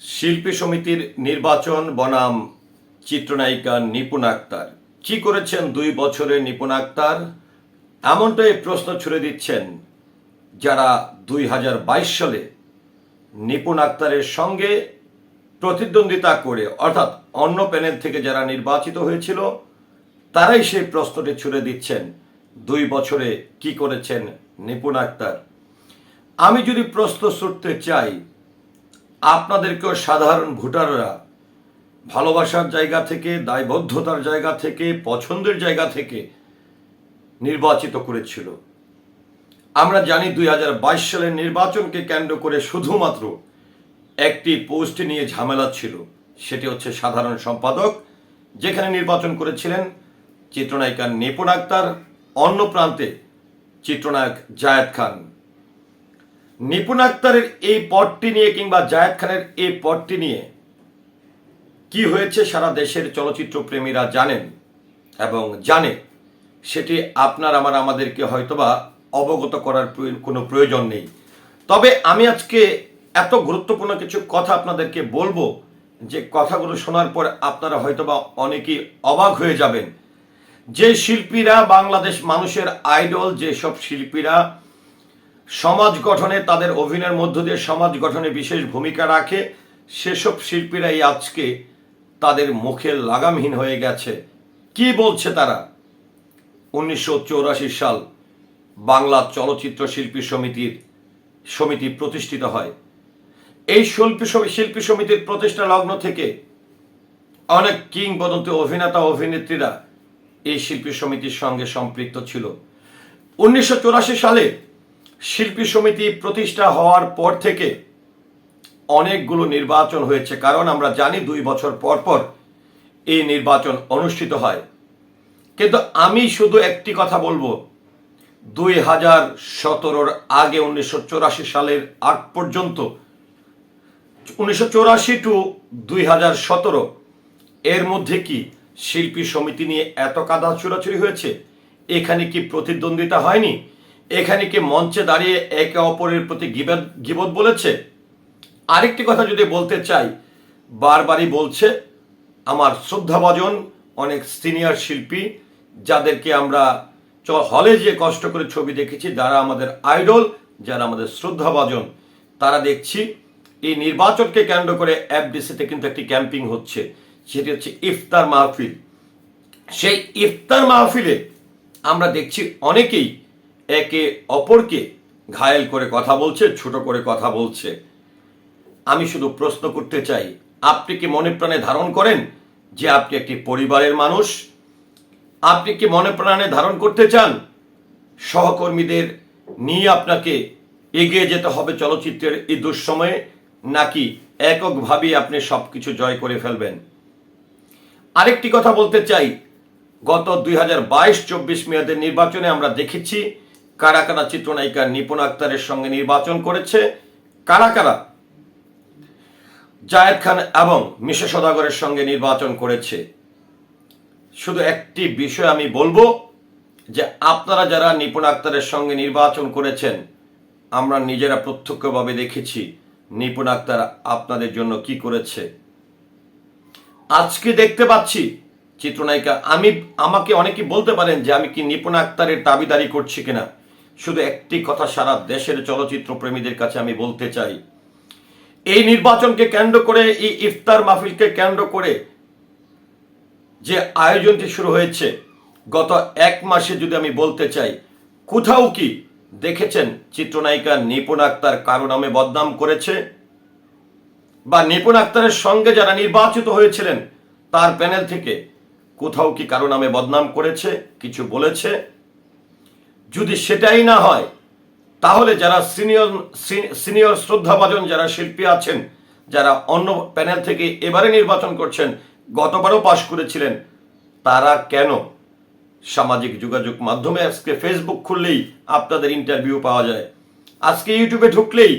শিল্পী সমিতির নির্বাচন বনাম চিত্রনায়িকা নিপুণ আক্তার। কি করেছেন দুই বছরের নিপুণ আক্তার? এমনটাই প্রশ্ন ছুড়ে দিচ্ছেন যারা দুই হাজার বাইশ সালে নিপুণ আক্তারের সঙ্গে প্রতিদ্বন্দ্বিতা করে, অর্থাৎ অন্য প্যানেল থেকে যারা নির্বাচিত হয়েছিল, তারাই সেই প্রশ্নটি ছুড়ে দিচ্ছেন দুই বছরে কি করেছেন নিপুণ আক্তার। আমি যদি প্রশ্ন ছুটতে চাই আপনাদেরকেও সাধারণ ভোটাররা ভালোবাসার জায়গা থেকে, দায়বদ্ধতার জায়গা থেকে, পছন্দের জায়গা থেকে নির্বাচিত করেছিল। আমরা জানি দুই হাজার বাইশ সালের নির্বাচনকে কেন্দ্র করে শুধুমাত্র একটি পোস্ট নিয়ে ঝামেলা ছিল। সেটি হচ্ছে সাধারণ সম্পাদক, যেখানে নির্বাচন করেছিলেন চিত্রনায়িকা নিপুণ আক্তার, অন্য প্রান্তে চিত্রনায়ক জায়েদ খান। নিপুণ আক্তারের এই পদটি নিয়ে কিংবা জায়েদ খানের এই পদটি নিয়ে কি হয়েছে সারা দেশের চলচ্চিত্র প্রেমীরা জানেন এবং জানে, সেটি আপনার, আমার, আমাদেরকে হয়তোবা অবগত করার কোনো প্রয়োজন নেই। তবে আমি আজকে এত গুরুত্বপূর্ণ কিছু কথা আপনাদেরকে বলব যে কথাগুলো শোনার পর আপনারা হয়তোবা অনেকেই অবাক হয়ে যাবেন। যে শিল্পীরা বাংলাদেশ মানুষের আইডল, যেসব শিল্পীরা সমাজ গঠনে তাদের অভিনয়ের মধ্য দিয়ে সমাজ গঠনে বিশেষ ভূমিকা রাখে। সেসব শিল্পীরাই আজকে তাদের মুখে লাগামহীন হয়ে গেছে। কি বলছে তারা? উনিশশো সাল বাংলা চলচ্চিত্র শিল্পী সমিতির সমিতি প্রতিষ্ঠিত হয়। এই শিল্পী শিল্পী সমিতির প্রতিষ্ঠা লগ্ন থেকে অনেক কিংবদন্তি অভিনেতা, অভিনেত্রীরা এই শিল্পী সমিতির সঙ্গে সম্পৃক্ত ছিল। উনিশশো চুরাশি সালে শিল্পী সমিতি প্রতিষ্ঠা হওয়ার পর থেকে অনেকগুলো নির্বাচন হয়েছে, কারণ আমরা জানি দুই বছর পর পর এই নির্বাচন অনুষ্ঠিত হয়। কিন্তু আমি শুধু একটি কথা বলব, দুই হাজার সতেরোর আগে উনিশশো সালের আগ পর্যন্ত, উনিশশো টু দুই হাজার সতেরো, এর মধ্যে কি শিল্পী সমিতি নিয়ে এত কাদা চুরাচুরি হয়েছে? এখানে কি প্রতিদ্বন্দ্বিতা হয়নি? এখানে কি মঞ্চে দাঁড়িয়ে একে অপরের প্রতি গিবত বলেছে? আরেকটি কথা যদি বলতে চাই, বারবারই বলছে, আমার শ্রদ্ধাভাজন অনেক সিনিয়র শিল্পী যাদেরকে আমরা হলে যে কষ্ট করে ছবি দেখেছি, যারা আমাদের আইডল, যারা আমাদের শ্রদ্ধাভাজন, তারা দেখছি এই নির্বাচনকে কেন্দ্র করে এফডিসিতে কিন্তু একটি ক্যাম্পিং হচ্ছে, সেটি হচ্ছে ইফতার মাহফিল। সেই ইফতার মাহফিলে আমরা দেখছি অনেকেই একে অপরকে ঘায়েল করে কথা বলছে, ছোট করে কথা বলছে। আমি শুধু প্রশ্ন করতে চাই, আপনি কি মনে প্রাণে ধারণ করেন যে আপনি একটি পরিবারের মানুষ? আপনি কি মনে প্রাণে ধারণ করতে চান? সহকর্মীদের নিয়ে আপনাকে এগিয়ে যেতে হবে চলচ্চিত্রের এই দুঃসময়ে, নাকি এককভাবেই আপনি সব কিছু জয় করে ফেলবেন? আরেকটি কথা বলতে চাই, গত দুই হাজার বাইশ চব্বিশ মেয়াদের নির্বাচনে আমরা দেখেছি কারা কারা চিত্রনায়িকা নিপুণ আক্তারের সঙ্গে নির্বাচন করেছে কারা কারা জায়েদ খান এবং মিশা সদাগরের সঙ্গে নির্বাচন করেছে। শুধু একটি বিষয় আমি বলব যে আপনারা যারা নিপুণ আক্তারের সঙ্গে নির্বাচন করেছেন, আমরা নিজেরা প্রত্যক্ষভাবে দেখেছি নিপুণ আক্তার আপনাদের জন্য কি করেছে। আজকে দেখতে পাচ্ছি চিত্রনায়িকা আমি আমাকে অনেকে বলতে পারেন যে আমি কি নিপুণ আক্তারের দাবিদারি করছি কিনা। শুধু একটি কথা, সারা দেশের চলচ্চিত্র প্রেমীদের কাছে আমি বলতে চাই, এই নির্বাচনকে কেন্দ্র করে, এই ইফতার মাহফিলকে কেন্দ্র করে যে আয়োজনটি শুরু হয়েছে, গত এক মাসে যদি আমি বলতে চাই, কোথাও কি দেখেছেন চিত্রনায়িকা নিপুণ আক্তার কারও নামে বদনাম করেছে? বা নিপুণ আক্তারের সঙ্গে যারা নির্বাচিত হয়েছিলেন, তার প্যানেল থেকে কোথাও কি কারও নামে বদনাম করেছে, কিছু বলেছে? যদি সেটাই না হয়, তাহলে যারা সিনিয়র সিনিয়র শ্রদ্ধাভাজন যারা শিল্পী আছেন, যারা অন্য প্যানেল থেকে এবারে নির্বাচন করছেন, গতবারও পাশ করেছিলেন, তারা কেন? সামাজিক যোগাযোগ মাধ্যমে আজকে ফেসবুক খুললেই আপনাদের ইন্টারভিউ পাওয়া যায়। আজকে ইউটিউবে ঢুকলেই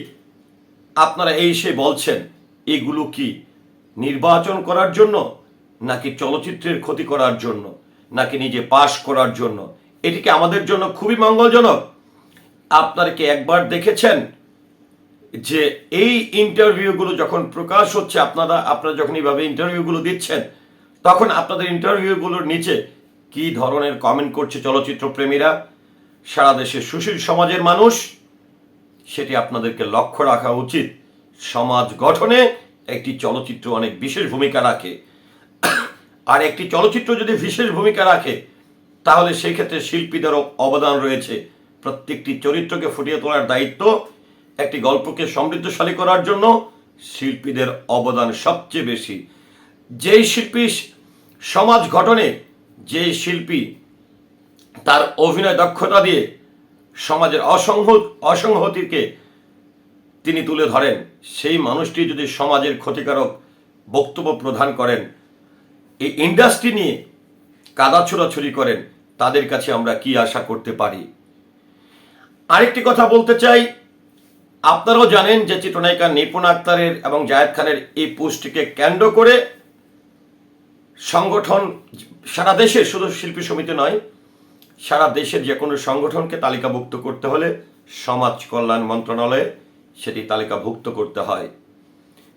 আপনারা এই সে বলছেন, এগুলো কি নির্বাচন করার জন্য নাকি চলচ্চিত্রের ক্ষতি করার জন্য, নাকি নিজে পাশ করার জন্য? এটি কি আমাদের জন্য খুবই মঙ্গলজনক? আপনারা কি একবার দেখেছেন যে এই ইন্টারভিউগুলো যখন প্রকাশ হচ্ছে, আপনারা আপনারা যখন এইভাবে ইন্টারভিউগুলো দিচ্ছেন, তখন আপনাদের ইন্টারভিউগুলোর নিচে কি ধরনের কমেন্ট করছে চলচ্চিত্র প্রেমীরা? সারা দেশের সুশীল সমাজের মানুষ, সেটি আপনাদেরকে লক্ষ্য রাখা উচিত। সমাজ গঠনে একটি চলচ্চিত্র অনেক বিশেষ ভূমিকা রাখে। আর একটি চলচ্চিত্র যদি বিশেষ ভূমিকা রাখে তাহলে সেই ক্ষেত্রে শিল্পীদেরও অবদান রয়েছে। প্রত্যেকটি চরিত্রকে ফুটিয়ে তোলার দায়িত্ব একটি গল্পকে সমৃদ্ধশালী করার জন্য শিল্পীদের অবদান সবচেয়ে বেশি। যেই শিল্পী সমাজ গঠনে যে শিল্পী তার অভিনয় দক্ষতা দিয়ে সমাজের অসংহ অসংহতিকে তিনি তুলে ধরেন, সেই মানুষটি যদি সমাজের ক্ষতিকারক বক্তব্য প্রদান করেন, এই ইন্ডাস্ট্রি নিয়ে কাদা ছোড়াছুরি করেন তাদের কাছে আমরা কি আশা করতে পারি? আরেকটি কথা বলতে চাই। আপনারাও জানেন যে চিত্রনায়িকা নিপুণ আক্তারের এবং জায়েদ খানের এই পোস্টটিকে কেন্দ্র করে সংগঠন সারা দেশে শুধু শিল্পী সমিতি নয়, সারা দেশের যে কোনো সংগঠনকে তালিকাভুক্ত করতে হলে সমাজ কল্যাণ মন্ত্রণালয়ে সেটি তালিকাভুক্ত করতে হয়।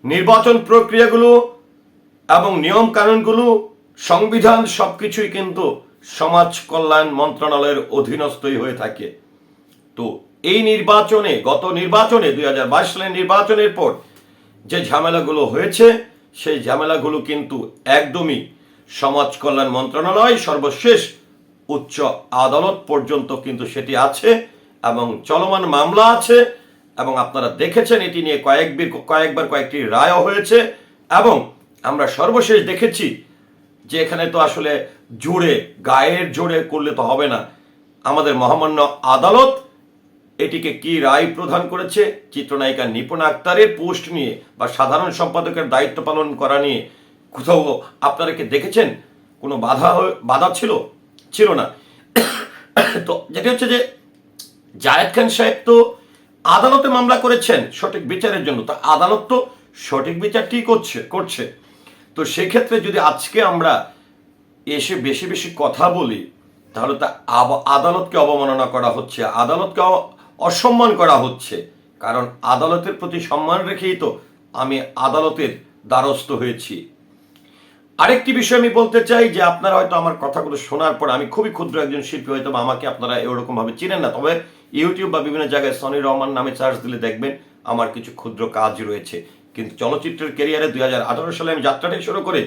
নির্বাচন প্রক্রিয়াগুলো এবং নিয়ম কানুনগুলো সংবিধান সবকিছুই কিন্তু সমাজ কল্যাণ মন্ত্রণালয়ের অধীনস্থই হয়ে থাকে। তো এই নির্বাচনে, গত নির্বাচনে, দুই হাজার বাইশ সালের নির্বাচনের পর যে ঝামেলাগুলো হয়েছে, সেই ঝামেলাগুলো কিন্তু একদমই সমাজ কল্যাণ মন্ত্রণালয়, সর্বশেষ উচ্চ আদালত পর্যন্ত কিন্তু সেটি আছে এবং চলমান মামলা আছে এবং আপনারা দেখেছেন এটি নিয়ে কয়েকবার কয়েকবার কয়েকটি রায়ও হয়েছে এবং আমরা সর্বশেষ দেখেছি যে এখানে তো আসলে জোরে, গায়ের জোরে করলে তো হবে না। আমাদের মহামান্য আদালত এটিকে কি রায় প্রদান করেছে? চিত্রনায়িকা নিপুণ আক্তারের পোস্ট নিয়ে বা সাধারণ সম্পাদকের দায়িত্ব পালন করা নিয়ে কোথাও আপনারা কি দেখেছেন? কোনো বাধা বাধা ছিল? ছিল না। তো যেটি হচ্ছে যে জায়েদ খান সাহেব তো আদালতে মামলা করেছেন সঠিক বিচারের জন্য। তা আদালত তো সঠিক বিচারটি করছে করছে। তো সেক্ষেত্রে যদি আজকে আমরা এসে বেশি বেশি কথা বলি, তাহলে তা আদালতকে অবমাননা করা হচ্ছে, আদালতকে অসম্মান করা হচ্ছে। কারণ আদালতের প্রতি সম্মান রেখেই তো আমি আদালতের দ্বারস্থ হয়েছি। আরেকটি বিষয় আমি বলতে চাই যে আপনারা হয়তো আমার কথাগুলো শোনার পর আমি খুবই ক্ষুদ্র একজন শিল্পী, হয়তো আমাকে আপনারা এরকম ভাবে চিনেন না। তবে ইউটিউব বা বিভিন্ন জায়গায় সনি রহমান নামে চার্জ দিলে দেখবেন আমার কিছু ক্ষুদ্র কাজ রয়েছে। কিন্তু চলচ্চিত্রের ক্যারিয়ারে দুই সালে আমি যাত্রাটাই শুরু করে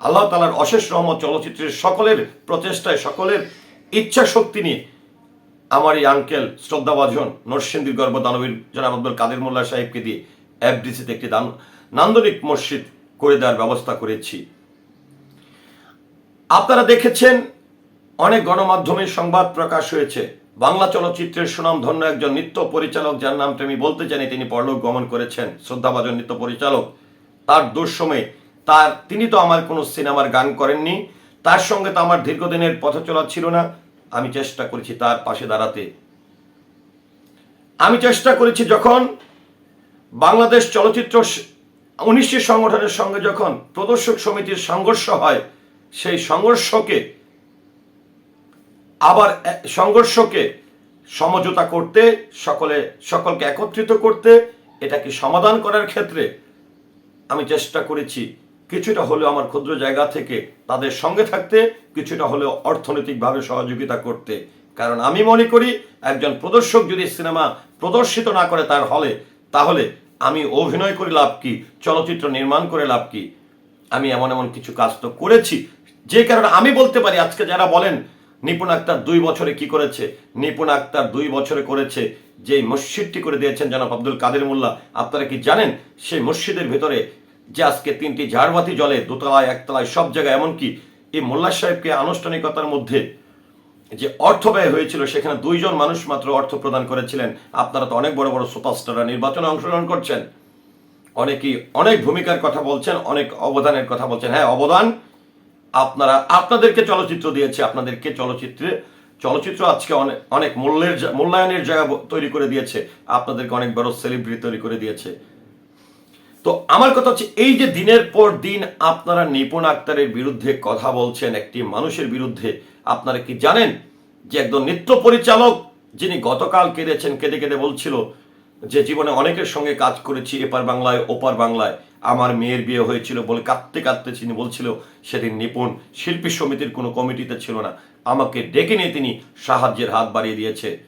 আল্লাহ তালার অশেষ রহমত চলচ্চিত্রের সকলের প্রচেষ্টায় সকলের ইচ্ছা শক্তি নিয়ে আমার এই আঙ্কেল শ্রদ্ধাভাজন নরসিংদীর গর্ব দানবীর জনাব আব্দুল কাদের মোল্লা সাহেবকে দিয়ে এফডিসিতে একটি দান, নান্দনিক মসজিদ করে দেওয়ার ব্যবস্থা করেছি। আপনারা দেখেছেন অনেক গণমাধ্যমে সংবাদ প্রকাশ হয়েছে। বাংলা চলচ্চিত্রের সুনামধন্য একজন নৃত্য পরিচালক, যার নামটা আমি বলতে জানি, তিনি পরলোক গমন করেছেন। শ্রদ্ধাভাজন নৃত্য পরিচালক, তার দুঃসময়ে তার, তিনি তো আমার কোনো সিনেমার গান করেননি, তার সঙ্গে তো আমার দীর্ঘদিনের পথ চলা ছিল না। আমি চেষ্টা করেছি তার পাশে দাঁড়াতে। আমি চেষ্টা করেছি যখন বাংলাদেশ চলচ্চিত্র উনিশটি সংগঠনের সঙ্গে যখন প্রদর্শক সমিতির সংঘর্ষ হয়, সেই সংঘর্ষকে আবার সংঘর্ষকে সমঝোতা করতে, সকলে, সকলকে একত্রিত করতে, এটাকে সমাধান করার ক্ষেত্রে আমি চেষ্টা করেছি কিছুটা হলেও আমার ক্ষুদ্র জায়গা থেকে তাদের সঙ্গে থাকতে, কিছুটা হলেও অর্থনৈতিকভাবে সহযোগিতা করতে। কারণ আমি মনে করি, একজন প্রদর্শক যদি সিনেমা প্রদর্শিত না করে তার হলে, তাহলে আমি অভিনয় করে লাভ কি, চলচ্চিত্র নির্মাণ করে লাভ কি? আমি এমন এমন কিছু কাজ তো করেছি। যে কারণে আমি বলতে পারি, আজকে যারা বলেন নিপুণ আক্তার দুই বছরে কি করেছে? নিপুণ আক্তার দুই বছরে করেছে যে মসজিদটি করে দিয়েছেন জনাব আব্দুল কাদের মোল্লা। আপনারা কি জানেন সেই মসজিদের ভেতরে যে আজকে তিনটি ঝাড়বাতি জলে দোতলায়, একতলায়, সব জায়গায় এমনকি এই মোল্লা সাহেবকে আনুষ্ঠানিকতার মধ্যে যে অর্থ ব্যয় হয়েছিল, সেখানে দুইজন মানুষ মাত্র অর্থ প্রদান করেছিলেন। আপনারা তো অনেক বড় বড় সুপারস্টাররা নির্বাচনে অংশগ্রহণ করছেন। অনেকেই অনেক ভূমিকার কথা বলছেন, অনেক অবদানের কথা বলছেন। হ্যাঁ অবদান আপনারা, আপনাদেরকে চলচ্চিত্র দিয়েছে, আপনাদেরকে চলচ্চিত্রে, চলচ্চিত্র আজকে অনেক অনেক মূল্যের মূল্যায়নের জায়গা তৈরি করে দিয়েছে, আপনাদেরকে অনেক বড় সেলিব্রিটি তৈরি করে দিয়েছে। তো আমার কথা হচ্ছে, এই যে দিনের পর দিন আপনারা নিপুণ আক্তারের বিরুদ্ধে কথা বলছেন, একটি মানুষের বিরুদ্ধে, আপনারা কি জানেন যে একজন নৃত্য পরিচালক, যিনি গতকাল কেঁদেছেন, কেঁদে কেঁদে বলছিল যে, জীবনে অনেকের সঙ্গে কাজ করেছি, এপার বাংলায়, ওপার বাংলায়। আমার মেয়ের বিয়ে হয়েছিল বলে কাঁদতে কাঁদতে তিনি বলছিল, সেদিন নিপুণ শিল্পী সমিতির কোনো কমিটিতে ছিল না। আমাকে ডেকে নিয়ে তিনি সাহায্যের হাত বাড়িয়ে দিয়েছে।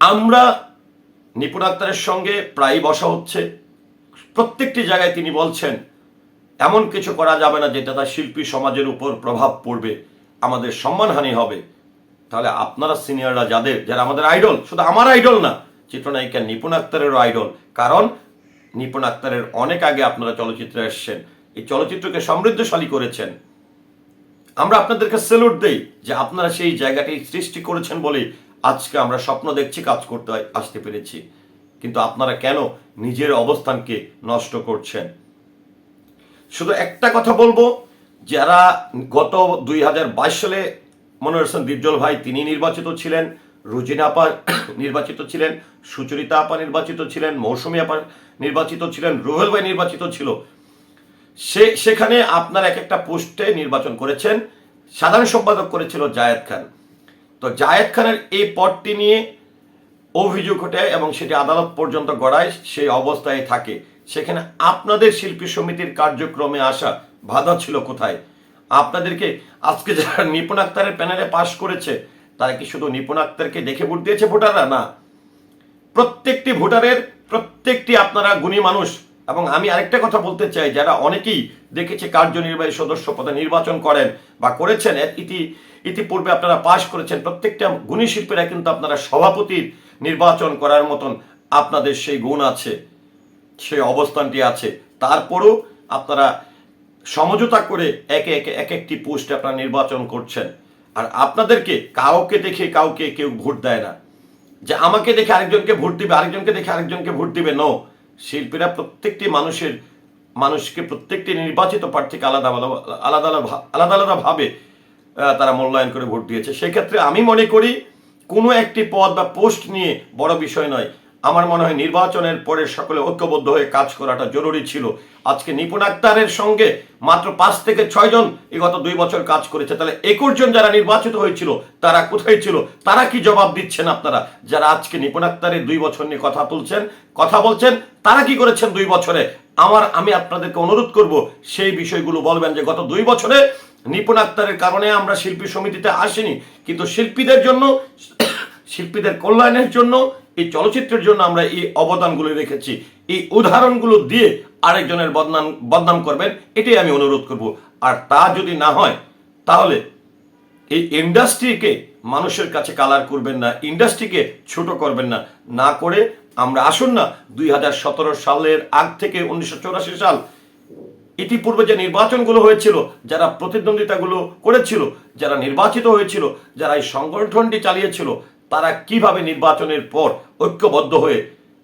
আমরা নিপুণ আক্তারের সঙ্গে প্রায় বসা হচ্ছে। প্রত্যেকটি জায়গায় তিনি বলছেন, এমন কিছু করা যাবে না যেটা তার শিল্পী সমাজের উপর প্রভাব পড়বে। আমাদের সম্মানহানি হবে। তাহলে আপনারা সিনিয়ররা যাদের, যারা আমাদের আইডল, শুধু আমার আইডল না, চিত্রনায়িকা নিপুণ আক্তারেরও আইডল। কারণ নিপুণ আক্তারের অনেক আগে আপনারা চলচ্চিত্রে এসছেন। এই চলচ্চিত্রকে সমৃদ্ধশালী করেছেন। আমরা আপনাদেরকে সেলুট দেই যে আপনারা সেই জায়গাটি সৃষ্টি করেছেন বলে আজকে আমরা স্বপ্ন দেখছি, কাজ করতে আসতে পেরেছি। কিন্তু আপনারা কেন নিজের অবস্থানকে নষ্ট করছেন? শুধু একটা কথা বলব, যারা গত দুই হাজার বাইশ সালে মনে হচ্ছেন ভাই তিনি নির্বাচিত ছিলেন, রুজিনা আপা নির্বাচিত ছিলেন, সুচরিতা আপা নির্বাচিত ছিলেন, মৌসুমী আপা নির্বাচিত ছিলেন রুহেল ভাই নির্বাচিত ছিল। সে, সেখানে আপনার এক একটা পোস্টে নির্বাচন করেছেন। সাধারণ সম্পাদক করেছিল জায়েদ খান। তো জায়েদ খানের এই পদটি নিয়ে অভিযোগ ওঠে এবং সেটি আদালত পর্যন্ত গড়ায় সেই অবস্থায় থাকে। সেখানে আপনাদের শিল্পী সমিতির কার্যক্রমে আসা বাধা ছিল কোথায়? আপনাদেরকে আজকে যারা নিপুণ আক্তারের প্যানেলে পাশ করেছে, তারা কি শুধু নিপুণ আক্তারকে দেখে ভোট দিয়েছে ভোটাররা? না। প্রত্যেকটি ভোটারের প্রত্যেকটি আপনারা গুণী মানুষ। এবং আমি আরেকটা কথা বলতে চাই, যারা অনেকেই দেখেছে কার্যনির্বাহী সদস্য পদে নির্বাচন করেন বা করেছেন ইতি ইতিপূর্বে আপনারা পাশ করেছেন, প্রত্যেকটা গুণী শিল্পীরা কিন্তু আপনারা সভাপতির নির্বাচন করার মতন আপনাদের সেই গুণ আছে, সেই অবস্থানটি আছে। তারপরও আপনারা সমঝোতা করে একে একে এক একটি পোস্টে আপনারা নির্বাচন করছেন। আর আপনাদেরকে কাউকে দেখে কাউকে কেউ ভোট দেয় না। যে আমাকে দেখে আরেকজনকে ভোট দিবে, আরেকজনকে দেখে আরেকজনকে ভোট দিবে নো শিল্পীরা প্রত্যেকটি মানুষের, মানুষকে প্রত্যেকটি নির্বাচিত প্রার্থীকে আলাদা আলাদা আলাদা আলাদা আলাদা ভাবে তারা মূল্যায়ন করে ভোট দিয়েছে। সেক্ষেত্রে আমি মনে করি কোনো একটি পদ বা পোস্ট নিয়ে বড় বিষয় নয়। আমার মনে হয় নির্বাচনের পরে সকলে ঐক্যবদ্ধ হয়ে কাজ করাটা জরুরি ছিল। আজকে নিপুণ আক্তারের সঙ্গে মাত্র পাঁচ থেকে ছয় জন এই গত দুই বছর কাজ করেছে। তাহলে একুশ জন যারা নির্বাচিত হয়েছিল, তারা কোথায় ছিল? তারা কি জবাব দিচ্ছেন আপনারা? যারা আজকে নিপুণ আক্তারের দুই বছর নিয়ে কথা তুলছেন কথা বলছেন, তারা কি করেছেন দুই বছরে? আমার, আমি আপনাদেরকে অনুরোধ করব, সেই বিষয়গুলো বলবেন যে গত দুই বছরে নিপুণ আক্তারের কারণে আমরা শিল্পী সমিতিতে আসিনি, কিন্তু শিল্পীদের জন্য শিল্পীদের কল্যাণের জন্য, এই চলচ্চিত্রের জন্য আমরা এই অবদানগুলো রেখেছি। এই উদাহরণগুলো দিয়ে আরেকজনের বদনাম বদনাম করবেন, এটাই আমি অনুরোধ করব। আর তা যদি না হয়, তাহলে এই ইন্ডাস্ট্রিকে মানুষের কাছে কালার করবেন না, ইন্ডাস্ট্রিকে ছোট করবেন না। না করে আমরা আসুন না, দুই হাজার সতেরো সালের আগ থেকে উনিশশো সাল, ইতিপূর্বে যে নির্বাচনগুলো হয়েছিল, যারা প্রতিদ্বন্দ্বিতাগুলো করেছিল, যারা নির্বাচিত হয়েছিল, যারা এই সংগঠনটি চালিয়েছিল তারা কীভাবে নির্বাচনের পর ঐক্যবদ্ধ হয়ে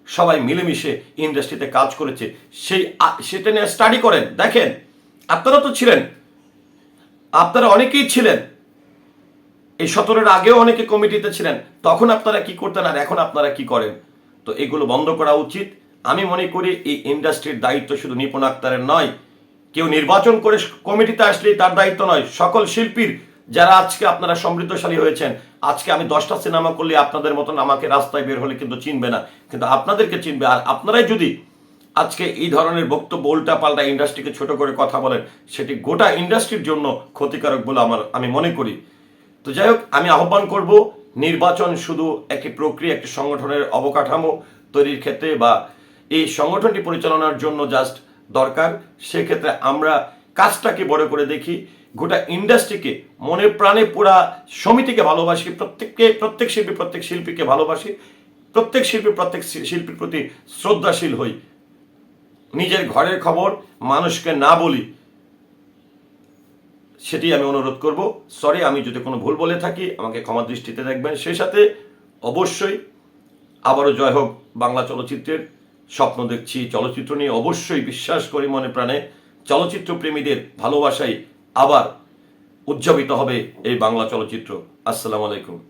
সবাই মিলেমিশে ইন্ডাস্ট্রিতে কাজ করেছে, সেই সেটা নিয়ে স্টাডি করেন, দেখেন। আপনারা তো ছিলেন। আপনারা অনেকেই ছিলেন। এই সতেরোর আগেও অনেকে কমিটিতে ছিলেন। তখন আপনারা কি করতেন আর এখন আপনারা কি করেন? তো এগুলো বন্ধ করা উচিত। আমি মনে করি এই ইন্ডাস্ট্রির দায়িত্ব শুধু নিপুণ আক্তারের নয়। কেউ নির্বাচন করে কমিটিতে আসলেই তার দায়িত্ব নয়। সকল শিল্পীর যারা আজকে আপনারা সমৃদ্ধশালী হয়েছেন, আজকে আমি দশটা সিনেমা করলে আপনাদের মতন আমাকে রাস্তায় বের হলে কিন্তু চিনবে না, কিন্তু আপনাদেরকে চিনবে। আর আপনারাই যদি আজকে এই ধরনের বক্তব্য উল্টা পাল্টা ইন্ডাস্ট্রিকে ছোট করে কথা বলেন, সেটি গোটা ইন্ডাস্ট্রির জন্য ক্ষতিকারক বলে আমার, আমি মনে করি। তো যাই হোক, আমি আহ্বান করব, নির্বাচন শুধু একটি প্রক্রিয়া, একটি সংগঠনের অবকাঠামো তৈরির ক্ষেত্রে বা এই সংগঠনটি পরিচালনার জন্য জাস্ট দরকার। সেক্ষেত্রে আমরা কাজটাকে বড় করে দেখি। গোটা ইন্ডাস্ট্রিকে মনে প্রাণে পুরা সমিতিকে ভালোবাসি, প্রত্যেককে, প্রত্যেক শিল্পী, প্রত্যেক শিল্পীকে ভালোবাসি, প্রত্যেক শিল্পী, প্রত্যেক শিল্পীর প্রতি শ্রদ্ধাশীল হই। নিজের ঘরের খবর মানুষকে না বলি, সেটি আমি অনুরোধ করব। সরি আমি যদি কোনো ভুল বলে থাকি, আমাকে ক্ষমা দৃষ্টিতে দেখবেন। সেই সাথে অবশ্যই আবারও জয় হোক বাংলা চলচ্চিত্রের স্বপ্ন দেখছি, চলচ্চিত্র নিয়ে অবশ্যই বিশ্বাস করি মনে প্রাণে। চলচ্চিত্র প্রেমীদের ভালোবাসায় আবার উদযাপিত হবে এই বাংলা চলচ্চিত্র। আসসালামু আলাইকুম।